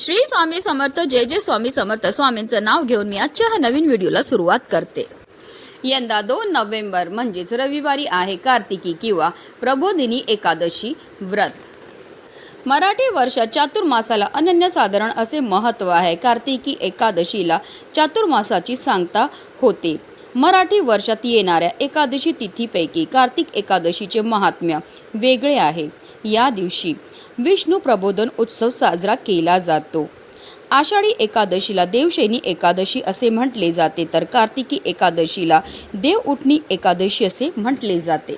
श्री स्वामी समर्थ जय जय स्वामी समर्थ. स्वामींचं नाव घेऊन मी आजच्या ह्या नवीन व्हिडिओला सुरुवात करते. यंदा दोन नोव्हेंबर म्हणजेच रविवारी आहे कार्तिकी किंवा प्रबोधिनी एकादशी व्रत. मराठी वर्षात चातुर्मासाला अनन्यसाधारण असे महत्त्व आहे. कार्तिकी एकादशीला चातुर्मासाची सांगता होते. मराठी वर्षात येणाऱ्या एकादशी तिथीपैकी कार्तिक एकादशीचे महात्म्य वेगळे आहे. या दिवशी विष्णू प्रबोधन उत्सव साजरा केला जातो. आषाढी एकादशीला देवशैनी एकादशी असे म्हटले जाते तर कार्तिकी एकादशीला देव उठणी एकादशी असे म्हटले जाते.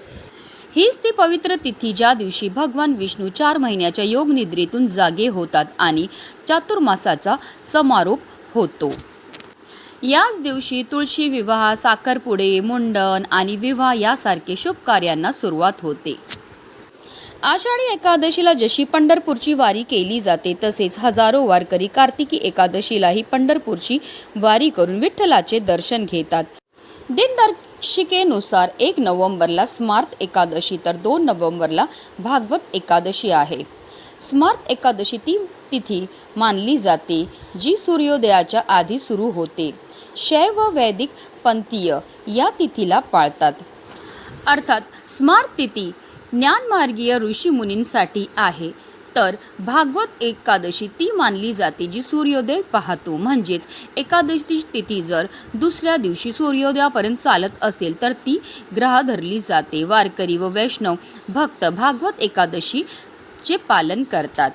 हीच ती पवित्र तिथी ज्या दिवशी भगवान विष्णू चार महिन्याच्या योगनिद्रेतून जागे होतात आणि चातुर्मासाचा समारोप होतो. याच दिवशी तुळशी विवाह साखरपुडे मुंडन आणि विवाह यासारखे शुभ कार्यांना सुरुवात होते. आषाढी एकादशीला जशी पंढरपूरची वारी केली जाते तसेच हजारो वारकरी कार्तिकी एकादशीलाही पंढरपूरची वारी करून विठ्ठलाचे दर्शन घेतात. दिनदर्शिकेनुसार एक नोव्हेंबरला स्मार्त एकादशी तर दोन नोव्हेंबरला भागवत एकादशी आहे. स्मार्त एकादशी ती तिथी मानली जाते जी सूर्योदयाच्या आधी सुरू होते. शैव वैदिक पंथीय या तिथीला पाळतात. अर्थात स्मार्त तिथी ज्ञानमार्गीय ऋषीमुनींसाठी आहे. तर भागवत एकादशी ती मानली जाते जी सूर्योदय पाहतो. म्हणजेच एकादशी तिथी जर दुसऱ्या दिवशी सूर्योदयापर्यंत चालत असेल तर ती ग्रह धरली जाते. वारकरी व वैष्णव भक्त भागवत एकादशीचे पालन करतात.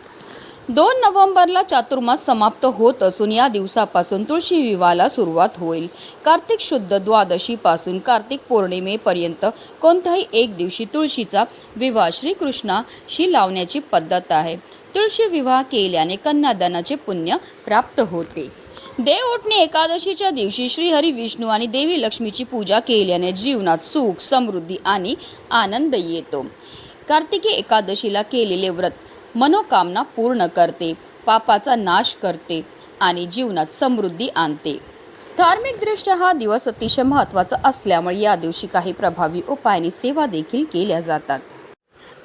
दोन नोव्हेंबरला चातुर्मास समाप्त होत असून या दिवसापासून तुळशी विवाहाला सुरुवात होईल. कार्तिक शुद्ध द्वादशीपासून कार्तिक पौर्णिमेपर्यंत कोणत्याही एक दिवशी तुळशीचा विवाह श्रीकृष्णाशी लावण्याची पद्धत आहे. तुळशी विवाह केल्याने कन्यादानाचे पुण्य प्राप्त होते. देव एकादशीच्या दिवशी श्रीहरी विष्णू आणि देवी लक्ष्मीची पूजा केल्याने जीवनात सुख समृद्धी आणि आनंद येतो. कार्तिकी एकादशीला केलेले व्रत मनोकामना पूर्ण करते पापाचा नाश करते आणि जीवनात समृद्धी आणते. धार्मिकदृष्ट्या हा दिवस अतिशय महत्त्वाचा असल्यामुळे या दिवशी काही प्रभावी उपायाने सेवा देखील केल्या जातात.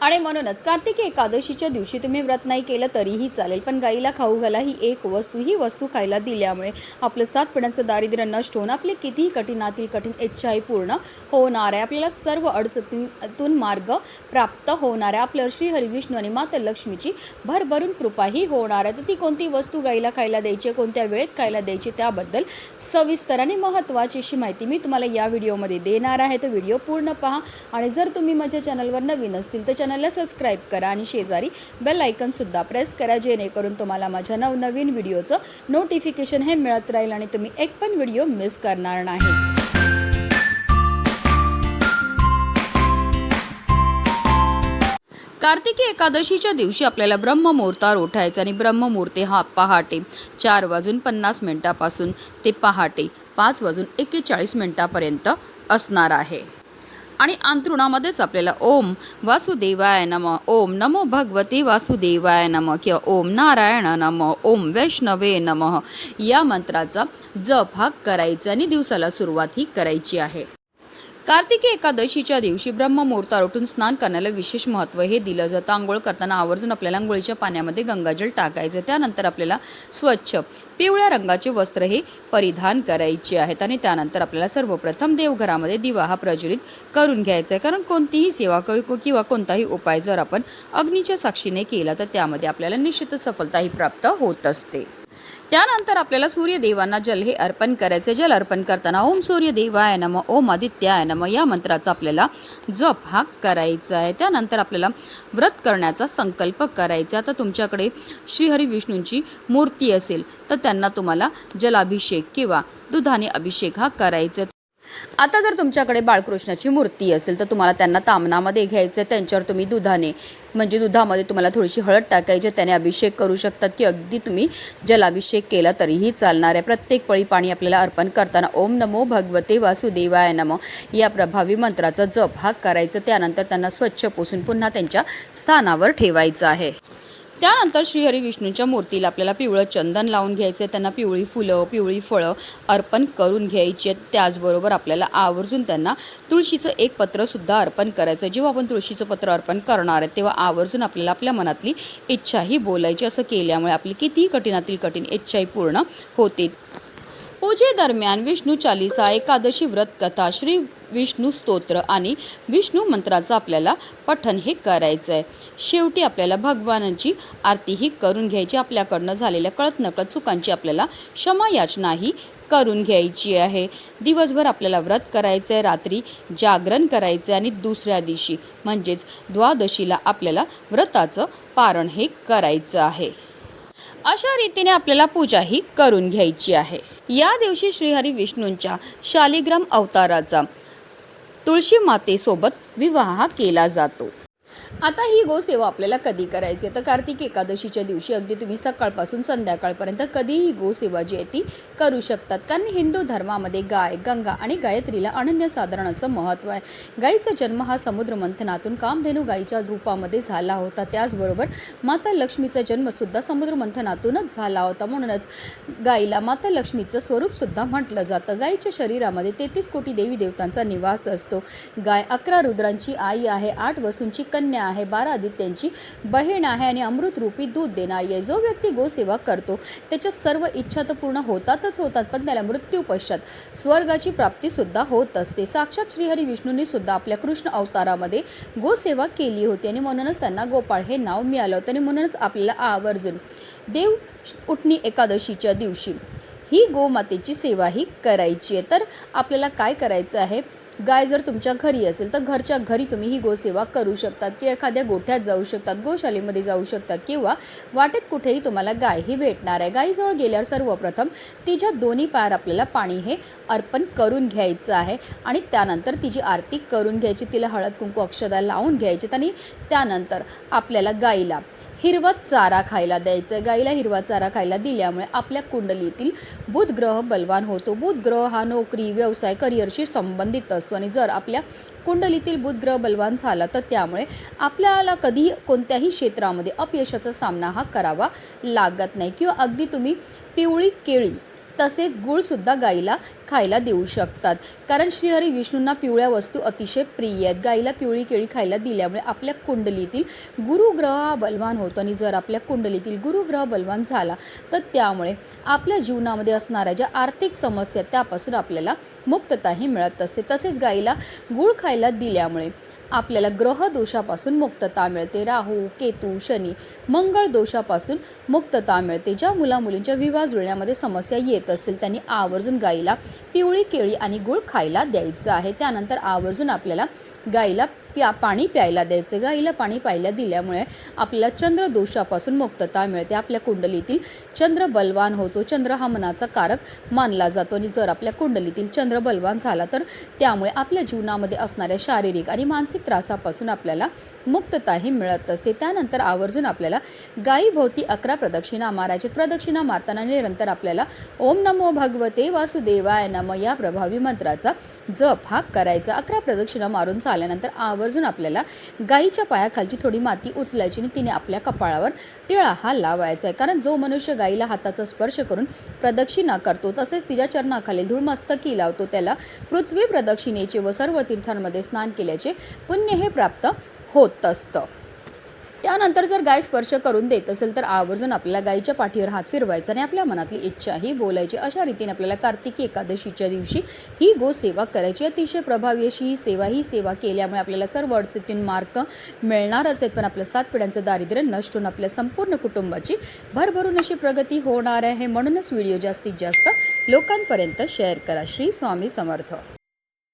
आणि म्हणूनच कार्तिकी एकादशीच्या दिवशी तुम्ही व्रत नाही केलं तरीही चालेल पण गाईला खाऊ घाला ही एक वस्तू ही वस्तू खायला दिल्यामुळे आपलं सात पिढ्यांचं दारिद्र्य नष्ट होऊन आपले कितीही कठीणातील कठीण इच्छाही पूर्ण होणार आहे. आपल्याला सर्व अडचणीतून मार्ग प्राप्त होणार आहे. आपल्या श्री हरिविष्णू आणि माता लक्ष्मीची भरभरून कृपाही होणार आहे. तर ती कोणती वस्तू गाईला खायला द्यायची आहे, कोणत्या वेळेत खायला द्यायची त्याबद्दल सविस्तर आणि महत्त्वाची अशी माहिती मी तुम्हाला या व्हिडिओमध्ये देणार आहे. तर व्हिडिओ पूर्ण पहा आणि जर तुम्ही माझ्या चॅनलवर नवीन असतील तर चॅनल चॅनलला सबस्क्राईब करा आणि शेजारी बेल आयकनसुद्धा प्रेस करा जेणेकरून तुम्हाला माझ्या नवनवीन व्हिडिओचं नोटिफिकेशन हे मिळत राहील आणि तुम्ही एक पण व्हिडिओ मिस करणार नाही. कार्तिकी एकादशीच्या दिवशी आपल्याला ब्रह्ममुहूर्तावर उठायचं आणि ब्रह्ममूर्ती हा पहाटे चार वाजून पन्नास मिनिटापासून ते पहाटे पाच वाजून एक्केचाळीस मिनिटापर्यंत असणार आहे. आणि अंतरुणामध्येच आपल्याला ओम वासुदेवाय नम. ओम नमो भगवते वासुदेवाय नम. किंवा ओम नारायण नम. ओम वैष्णवे नम. या मंत्राचा जप हा करायचा आणि दिवसाला सुरुवात ही करायची आहे. कार्तिकी एकादशीच्या दिवशी ब्रह्ममुहूर्त उठून स्नान करण्याला विशेष महत्त्व हे दिलं जातं. आंघोळ करताना आवर्जून आपल्याला आंघोळीच्या पाण्यामध्ये गंगाजल टाकायचं. त्यानंतर आपल्याला स्वच्छ पिवळ्या रंगाचे वस्त्र हे परिधान करायचे आहेत आणि त्यानंतर आपल्याला सर्वप्रथम देवघरामध्ये दिवा हा प्रज्वलित करून घ्यायचा आहे. कारण कोणतीही सेवा क- किंवा कोणताही उपाय जर आपण अग्नीच्या साक्षीने केला तर त्यामध्ये आपल्याला निश्चित सफलताही प्राप्त होत असते. त्यानंतर आपल्याला सूर्यदेवांना जल हे अर्पण करायचे जल अर्पण करताना ओम सूर्यदेवाय नम ओम आदित्याय नम या मंत्राचा आपल्याला जप हा करायचा आहे त्यानंतर आपल्याला व्रत करण्याचा संकल्प करायचा आता तुमच्याकडे श्रीहरी विष्णूंची मूर्ती असेल तर त्यांना तुम्हाला जलाभिषेक किंवा दुधाने अभिषेक हा करायचा आहे. आता जर तुमच्याकडे बाळकृष्णाची मूर्ती असेल तर तुम्हाला त्यांना तामनामध्ये घ्यायचं आहे त्यांच्यावर तुम्ही दुधाने म्हणजे दुधामध्ये तुम्हाला थोडीशी हळद टाकायची त्याने अभिषेक करू शकतात की अगदी तुम्ही जलाभिषेक केला तरीही चालणार आहे. प्रत्येक पळी पाणी आपल्याला अर्पण करताना ओम नमो भगवते वासुदेवाय नमो या प्रभावी मंत्राचा जप हा करायचा त्यानंतर त्यांना स्वच्छ पुसून पुन्हा त्यांच्या स्थानावर ठेवायचं आहे. त्यानंतर श्रीहरी विष्णूंच्या मूर्तीला आपल्याला पिवळं चंदन लावून घ्यायचं आहे त्यांना पिवळी फुलं पिवळी फळं अर्पण करून घ्यायची आहेत त्याचबरोबर आपल्याला आवर्जून त्यांना तुळशीचं एक पत्रसुद्धा अर्पण करायचं आहे जेव्हा आपण तुळशीचं पत्र अर्पण करणार आहे तेव्हा आवर्जून आपल्याला आपल्या मनातली इच्छाही बोलायची. असं केल्यामुळे आपली कितीही कठीणातील कठीण इच्छाही पूर्ण होते पूजेदरम्यान विष्णू चालिसा एकादशी व्रत कथा श्री विष्णू स्तोत्र आणि विष्णू मंत्राचं आपल्याला पठण हे करायचं आहे शेवटी आपल्याला भगवानांची आरतीही करून घ्यायची आपल्याकडनं झालेल्या कळत नकळत चुकांची आपल्याला क्षमा याचनाही करून घ्यायची आहे. दिवसभर आपल्याला व्रत करायचं आहे रात्री जागरण करायचं आहे आणि दुसऱ्या दिवशी म्हणजेच द्वादशीला आपल्याला व्रताचं पारण हे करायचं आहे. अशा रीतीने आपल्याला पूजाही करून घ्यायची आहे. या दिवशी श्रीहरी विष्णूंच्या शालिग्राम अवताराचा तुळशी मातेसोबत विवाह केला जातो. आता ही गोसेवा आपल्याला कधी करायची आहे? तर कार्तिक एकादशीच्या दिवशी अगदी तुम्ही सकाळपासून संध्याकाळपर्यंत कधीही गोसेवा जी आहे ती करू शकतात. कारण हिंदू धर्मामध्ये गाय गंगा आणि गायत्रीला अनन्यसाधारण असं महत्त्व आहे. गायीचा जन्म हा समुद्र मंथनातून कामधेनू गायीच्या रूपामध्ये झाला होता. त्याचबरोबर माता लक्ष्मीचा जन्मसुद्धा समुद्र मंथनातूनच झाला होता. म्हणूनच गायीला माता लक्ष्मीचं स्वरूपसुद्धा म्हटलं जातं. गायीच्या शरीरामध्ये तेहतीस कोटी देवी देवतांचा निवास असतो. गाय अकरा रुद्रांची आई आहे आठ वसूंची कन्या आहे बारा आदित्यांची बहीण आहे आणि अमृतरूपी दूध देणारी आहे. जो व्यक्ती गोसेवा करतो त्याच्या सर्व इच्छा तर पूर्ण होतातच होतात पण त्याला मृत्यू पश्चात स्वर्गाची प्राप्तीसुद्धा होत असते. साक्षात श्रीहरी विष्णूंनी सुद्धा आपल्या कृष्ण अवतारामध्ये गोसेवा केली होती आणि म्हणूनच त्यांना गोपाळ हे नाव मिळालं होतं आणि म्हणूनच आपल्याला आवर्जून देव उठणी एकादशीच्या दिवशी ही गोमातेची सेवा ही करायची आहे. तर आपल्याला काय करायचं आहे? गाय जर तुमच्या घरी असेल तर घरच्या घरी तुम्ही ही गोसेवा करू शकतात किंवा एखाद्या गोठ्यात जाऊ शकतात गोशालेमध्ये जाऊ शकतात किंवा वाटेत कुठेही तुम्हाला गाय ही भेटणार आहे. गायीजवळ गेल्यावर सर्वप्रथम तिच्या दोन्ही पायावर आपल्याला पाणी हे अर्पण करून घ्यायचं आहे आणि त्यानंतर तिची आरती करून घ्यायची. तिला हळद कुंकू अक्षदा लावून घ्यायची आणि त्यानंतर आपल्याला गाईला हिरवा चारा खायला द्यायचं. गाईला हिरवा चारा खायला दिल्यामुळे आपल्या कुंडलीतील बुध ग्रह बलवान होतो. बुध ग्रह हा नोकरी व्यवसाय करिअरशी संबंधित असतो आणि जर आपल्या कुंडलीतील बुध ग्रह बलवान झाला तर त्यामुळे आपल्याला कधीही कोणत्याही क्षेत्रामध्ये अपयशाचा सामना हा करावा लागत नाही. किंवा अगदी तुम्ही पिवळी केळी तसेच गुळसुद्धा गाईला खायला देऊ शकतात. कारण श्रीहरी विष्णूंना पिवळ्या वस्तू अतिशय प्रिय आहेत. गाईला पिवळी केळी खायला दिल्यामुळे आपल्या कुंडलीतील गुरुग्रह हा बलवान होतो. आणि जर आपल्या कुंडलीतील गुरुग्रह बलवान झाला तर त्यामुळे आपल्या जीवनामध्ये असणाऱ्या ज्या आर्थिक समस्या त्यापासून आपल्याला मुक्तताही मिळत असते. तसेच गाईला गुळ खायला दिल्यामुळे आपल्याला ग्रह दोषापासून मुक्तता मिळते. राहू केतू शनी मंगळ दोषापासून मुक्तता मिळते. ज्या मुलामुलींच्या विवाह जुळण्यामध्ये समस्या येत असतील त्यांनी आवर्जून गाईला पिवळी केळी आणि गुळ खायला द्यायचं आहे. त्यानंतर आवर्जून आपल्याला गाईला प्या पाणी प्यायला द्यायचं. गाईला पाणी प्यायला दिल्यामुळे आपल्याला चंद्र दोषापासून मुक्तता मिळते. आपल्या कुंडलीतील चंद्र बलवान होतो. चंद्र हा मनाचा कारक मानला जातो आणि जर आपल्या कुंडलीतील चंद्र बलवान झाला तर त्यामुळे आपल्या जीवनामध्ये असणाऱ्या शारीरिक आणि मानसिक त्रासापासून आपल्याला मुक्तताही मिळत असते. त्यानंतर आवर्जून आपल्याला गायीभोवती अकरा प्रदक्षिणा मारायचे. प्रदक्षिणा मारताना निरंतर आपल्याला ओम नमो भगवते वासुदेवाय नम या प्रभावी मंत्राचा जप हा करायचा. अकरा प्रदक्षिणा मारून झाल्यानंतर आवर्जून आपल्याला गायीच्या पायाखालची थोडी माती उचलायची आणि तिने आपल्या कपाळावर टिळा हा लावायचा आहे. कारण जो मनुष्य गायीला हाताचा स्पर्श करून प्रदक्षिणा करतो तसेच तिच्या चरणाखाली धूळ मस्तकी लावतो त्याला पृथ्वी प्रदक्षिणेचे व सर्व तीर्थांमध्ये स्नान केल्याचे पुण्य हे प्राप्त होत असतं. त्यानंतर जर गाय स्पर्श करून देत असेल तर आवर्जून आपल्याला गायीच्या पाठीवर हात फिरवायचा आणि आपल्या मनातली इच्छाही बोलायची. अशा रीतीने आपल्याला कार्तिकी एकादशीच्या दिवशी ही गो सेवा करायची. अतिशय प्रभावी अशी ही सेवा ही सेवा केल्यामुळे आपल्याला सर्व अडचणीतून मार्क मिळणारच आहेत. पण आपल्या सात पिढ्यांचं दारिद्र्य नष्ट होऊन आपल्या संपूर्ण कुटुंबाची भरभरून अशी प्रगती होणार आहे. म्हणूनच व्हिडिओ जास्तीत जास्त लोकांपर्यंत शेअर करा. श्री स्वामी समर्थ.